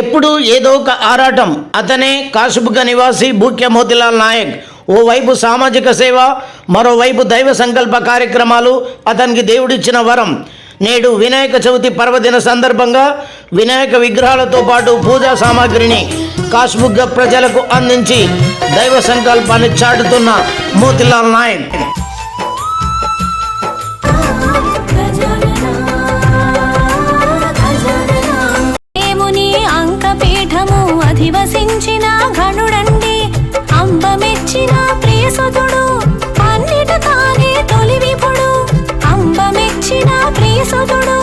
ఎప్పుడు ఏదో ఒక ఆరాటం. అతనే కాశుబుగ నివాసి భూక్య మోతిలాల్ నాయక్. ఓవైపు సామాజిక సేవ మరోవైపు దైవ సంకల్ప కార్యక్రమాలు అతనికి దేవుడిచ్చిన వరం. నేడు వినాయక చవితి పర్వదిన సందర్భంగా వినాయక విగ్రహాలతో పాటు పూజా సామాగ్రిని కాసుబుగ్గ ప్రజలకు అందించి దైవ సంకల్పాన్ని చాటుతున్న మోతిలాల్ నాయక్. పూచిన గణుడండి అంబ మెచ్చిన ప్రియసుతుడు అన్నిట తానే తొలివిపుడు అంబ మెచ్చిన ప్రియసుతుడు.